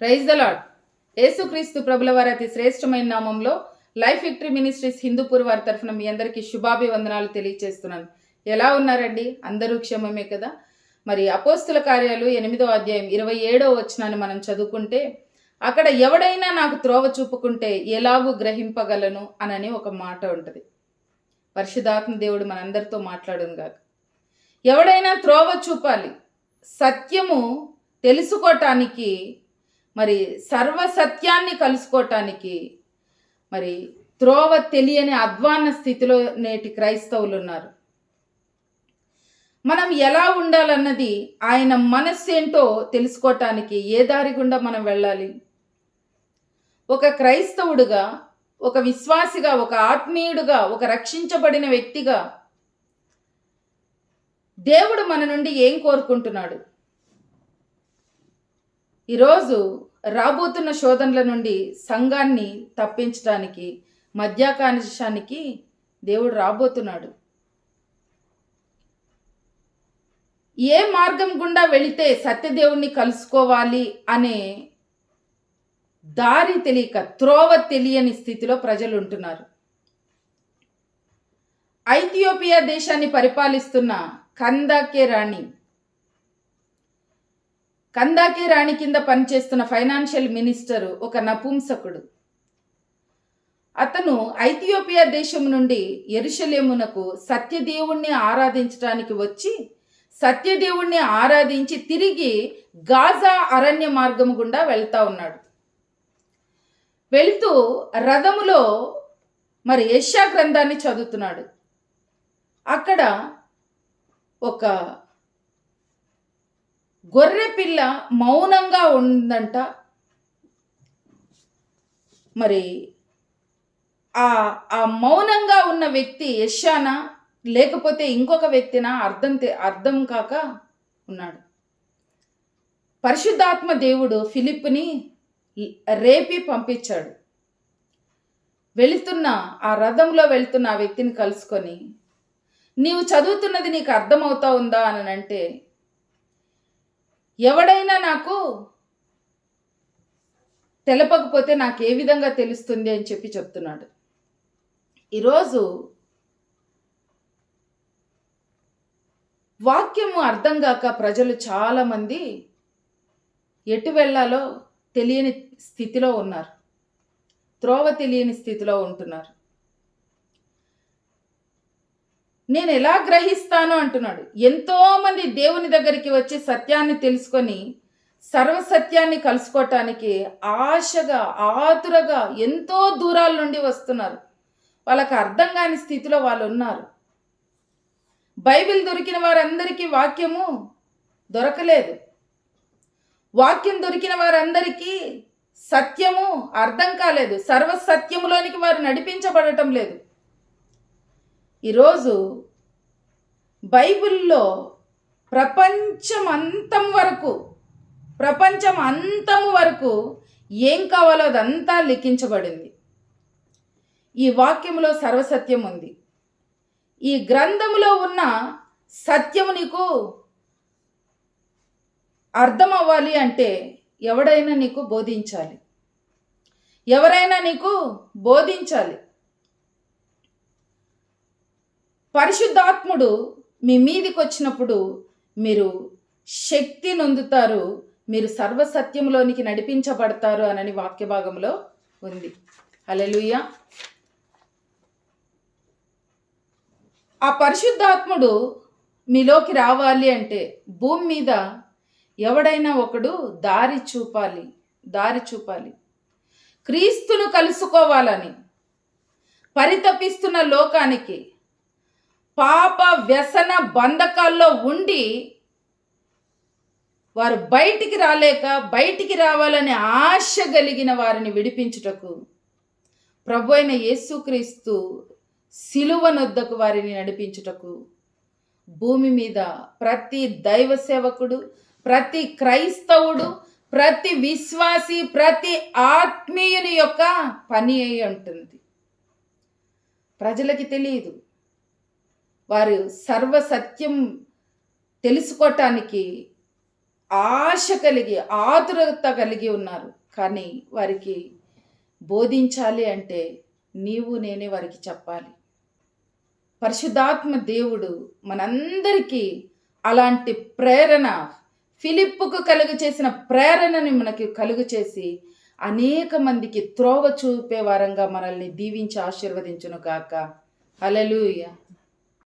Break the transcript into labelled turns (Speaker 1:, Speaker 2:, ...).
Speaker 1: Praise the lord యేసుక్రీస్తు ప్రభుల వారి అతి శ్రేష్టమైన నామంలో లైఫ్ విక్టరీ మినిస్ట్రీస్ హిందూపూర్ వారి తరఫున మీ అందరికీ శుభాభివందనాలు తెలియజేస్తున్నాను ఎలా ఉన్నారండి? అందరూ క్షేమమే కదా? మరి అపోస్తుల కార్యాలు ఎనిమిదో అధ్యాయం ఇరవై ఏడో వచనాన్ని మనం చదువుకుంటే అక్కడ ఎవడైనా నాకు త్రోవ చూపుకుంటే ఎలాగూ గ్రహింపగలను అనని ఒక మాట ఉంటుంది. పరిశుధాత్మ దేవుడు మనందరితో మాట్లాడును గాక. ఎవడైనా త్రోవ చూపాలి సత్యము తెలుసుకోవటానికి మరి సర్వసత్యాన్ని కలుసుకోవటానికి మరి త్రోవ తెలియని అధ్వాన్న స్థితిలో నేటి క్రైస్తవులు ఉన్నారు. మనం ఎలా ఉండాలన్నది ఆయన మనస్సు ఏంటో తెలుసుకోవటానికి ఏ దారి గుండా మనం వెళ్ళాలి? ఒక క్రైస్తవుడుగా ఒక విశ్వాసిగా ఒక ఆత్మీయుడుగా ఒక రక్షించబడిన వ్యక్తిగా దేవుడు మన నుండి ఏం కోరుకుంటున్నాడు? ఈరోజు రాబోతున్న శోధనల నుండి సంఘాన్ని తప్పించడానికి మధ్యాకాంక్షానికి దేవుడు రాబోతున్నాడు. ఏ మార్గం గుండా వెళితే సత్యదేవుణ్ణి కలుసుకోవాలి అనే దారి తెలియక త్రోవ తెలియని స్థితిలో ప్రజలు ఉంటున్నారు ఐథియోపియా దేశాన్ని పరిపాలిస్తున్న కందాకే రాణి కందాకే రాణి కింద పనిచేస్తున్న ఫైనాన్షియల్ మినిస్టర్ ఒక నపుంసకుడు. అతను ఐథియోపియా దేశం నుండి ఎరుషలేమునకు సత్యదేవుణ్ణి ఆరాధించడానికి వచ్చి సత్యదేవుణ్ణి ఆరాధించి తిరిగి గాజా అరణ్య మార్గం గుండా వెళ్తా ఉన్నాడు. వెళుతూ రథములో మరి యశా గ్రంథాన్ని చదువుతున్నాడు. అక్కడ ఒక గొర్రె పిల్ల మౌనంగా ఉందంట. మరి ఆ ఆ మౌనంగా ఉన్న వ్యక్తి యశానా? లేకపోతే ఇంకొక వ్యక్తినా? అర్థం అర్థం కాక ఉన్నాడు. పరిశుద్ధాత్మ దేవుడు ఫిలిప్ని రేపి పంపించాడు. వెళుతున్న ఆ రథంలో వెళ్తున్న ఆ వ్యక్తిని కలుసుకొని నీవు చదువుతున్నది నీకు అర్థమవుతా ఉందా? అని అంటే ఎవడైనా నాకు తెలపకపోతే నాకు ఏ విధంగా తెలుస్తుంది అని చెప్పి చెప్తున్నాడు. ఈరోజు వాక్యము అర్థం కాక ప్రజలు చాలామంది ఎటు వెళ్ళాలో తెలియని స్థితిలో ఉన్నారు. త్రోవ తెలియని స్థితిలో ఉంటున్నారు. నేను ఎలా గ్రహిస్తాను అంటున్నాడు. ఎంతోమంది దేవుని దగ్గరికి వచ్చి సత్యాన్ని తెలుసుకొని సర్వసత్యాన్ని కలుసుకోవటానికి ఆశగా ఆతురగా ఎంతో దూరాల నుండి వస్తున్నారు. వాళ్ళకి అర్థం కాని స్థితిలో వాళ్ళు ఉన్నారు. బైబిల్ దొరికిన వారందరికీ వాక్యము దొరకలేదు. వాక్యం దొరికిన వారందరికీ సత్యము అర్థం కాలేదు. సర్వసత్యములోనికి వారు నడిపించబడటం లేదు. ఈరోజు బైబిల్లో ప్రపంచం అంతం వరకు ప్రపంచం అంతం వరకు ఏం కావాలో అదంతా లిఖించబడింది. ఈ వాక్యంలో సర్వసత్యం ఉంది. ఈ గ్రంథములో ఉన్న సత్యము నీకు అర్థం అవ్వాలి అంటే ఎవడైనా నీకు బోధించాలి. ఎవరైనా నీకు బోధించాలి. పరిశుద్ధాత్ముడు మీ మీదికి వచ్చినప్పుడు మీరు శక్తి నొందుతారు మీరు సర్వసత్యంలోనికి నడిపించబడతారు అనని వాక్య భాగంలో ఉంది. అలెలుయ్య ఆ పరిశుద్ధాత్ముడు మీలోకి రావాలి అంటే భూమి మీద ఎవడైనా ఒకడు దారి చూపాలి దారి చూపాలి. క్రీస్తును కలుసుకోవాలని పరితపిస్తున్న లోకానికి పాప వ్యసన బంధకాల్లో ఉండి వారు బయటికి రాలేక బయటికి రావాలనే ఆశ కలిగిన వారిని విడిపించుటకు ప్రభు అయిన యేసుక్రీస్తు సిలువనొద్దకు వారిని నడిపించుటకు భూమి మీద ప్రతి దైవ సేవకుడు ప్రతి క్రైస్తవుడు ప్రతి విశ్వాసి ప్రతి ఆత్మీయుని యొక్క పని అయి ఉంటుంది. ప్రజలకి తెలియదు. వారు సర్వసత్యం తెలుసుకోవటానికి ఆశ కలిగి ఆతురత కలిగి ఉన్నారు. కానీ వారికి బోధించాలి అంటే నీవు నేనే వారికి చెప్పాలి. పరిశుద్ధాత్మ దేవుడు మనందరికీ అలాంటి ప్రేరణ ఫిలిప్పుకు కలుగు చేసిన ప్రేరణని మనకి కలుగు చేసి అనేక మందికి త్రోవ చూపే వారంగా మనల్ని దీవించి ఆశీర్వదించును కాక అలలుయ